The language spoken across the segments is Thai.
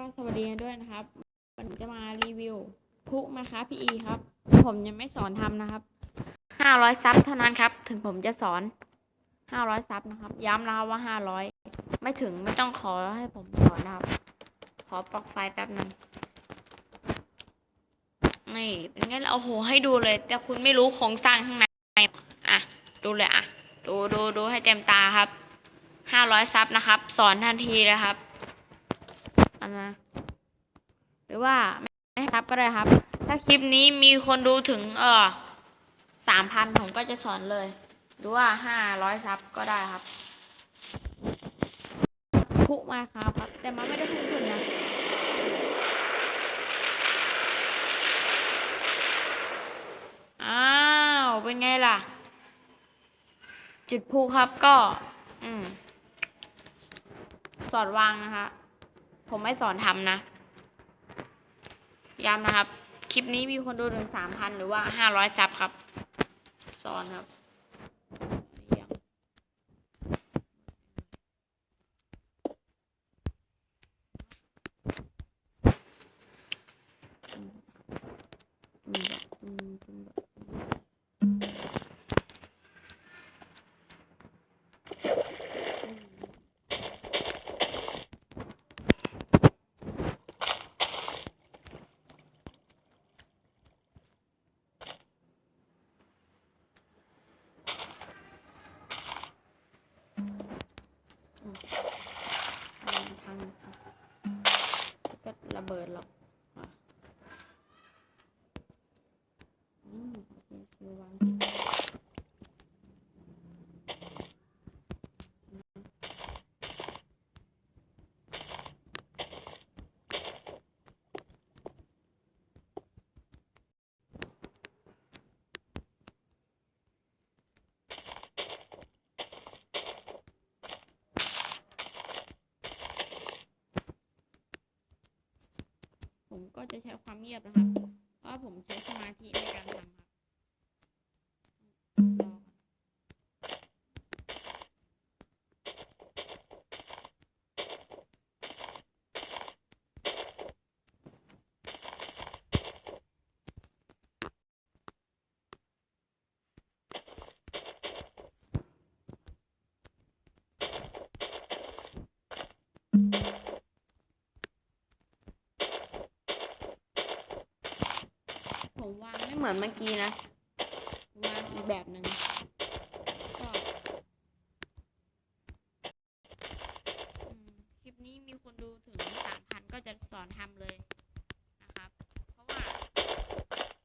ก็สวัสดีด้วยนะครับวันนี้จะมารีวิวพุมาครับพี่อีครับ ผมยังไม่สอนทำนะครับห้าร้อยซับเท่านั้นครับ ถึงผมจะสอนห้าร้อยซับนะครับ ย้ำนะครับว่าห้าร้อยไม่ถึงไม่ต้องขอให้ผมสอนนะครับ ขอปลั๊กไฟแป๊บหนึงนี่เป็นไงล่ะโอ้โหให้ดูเลย แต่คุณไม่รู้โครงสร้างข้างในอะดูเลยอะดูดูดูให้เต็มตาครับห้าร้อยซับนะครับ สอนทันทีเลยครับ อันนะ หรือว่าไม่ให้ซับก็ได้ครับ ถ้าคลิปนี้มีคนดูถึง เออสามพันผมก็จะสอนเลย หรือว่าห้าร้อยซับก็ได้ครับพุมาครับครับแต่มันไม่ได้พุ่งขึ้นนะอ้าวเป็นไงล่ะ จุดพุครับก็ อืม สอนวางนะคะ ผมไม่สอนทำนะ ย้ำนะครับ คลิปนี้มีคนดูถึงสามพันหรือว่าห้าร้อยซับครับ สอนครับยังอืมอืมอืมอืมพังพังครับ ก็ระเบิดหรอกอะอืมโอเคคือวางผิด ผมก็จะใช้ความเงียบนะครับ เพราะผมใช้สมาธิในการทำครับ วางไม่เหมือนเมื่อกี้นะวางอีกแบบหนึ่งก็คลิปนี้มีคนดูถึงสามพันก็จะสอนทำเลยนะครับ เพราะว่า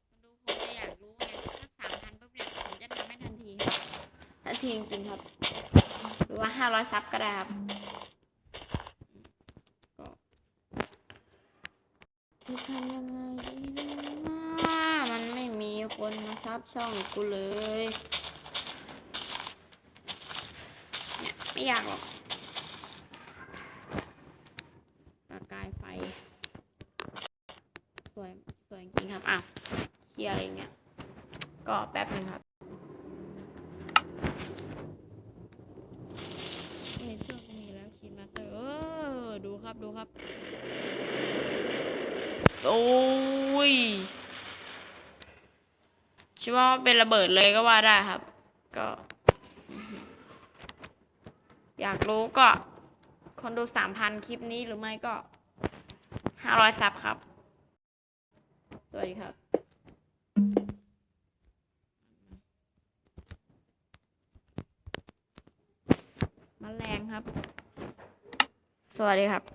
คนดูคงจะอยากรู้ไงถ้าสามพันปุ๊บเนี่ยผมจะทำให้ทันทีทันทีจริงๆครับ หรือว่าห้าร้อยซับก็ได้ครับก็จะทำยังไง คนมาซับช่องกูเลยเนี่ยไม่อยากหรอกประกายไฟ สวย สวยจริงครับ อะเฮียอะไรเงี้ยก็แป๊บนึงครับในเครื่องก็มีแล้วคีนมาเตอร์เออ ดูครับ ดูครับ โอ้ย คิดว่าเป็นระเบิดเลยก็ว่าได้ครับ ก็อื้อหืออยากรู้ก็ คนดูสามพันคลิปนี้หรือไม่ก็ห้าร้อยซับครับ สวัสดีครับมแมลงครับ สวัสดีครับ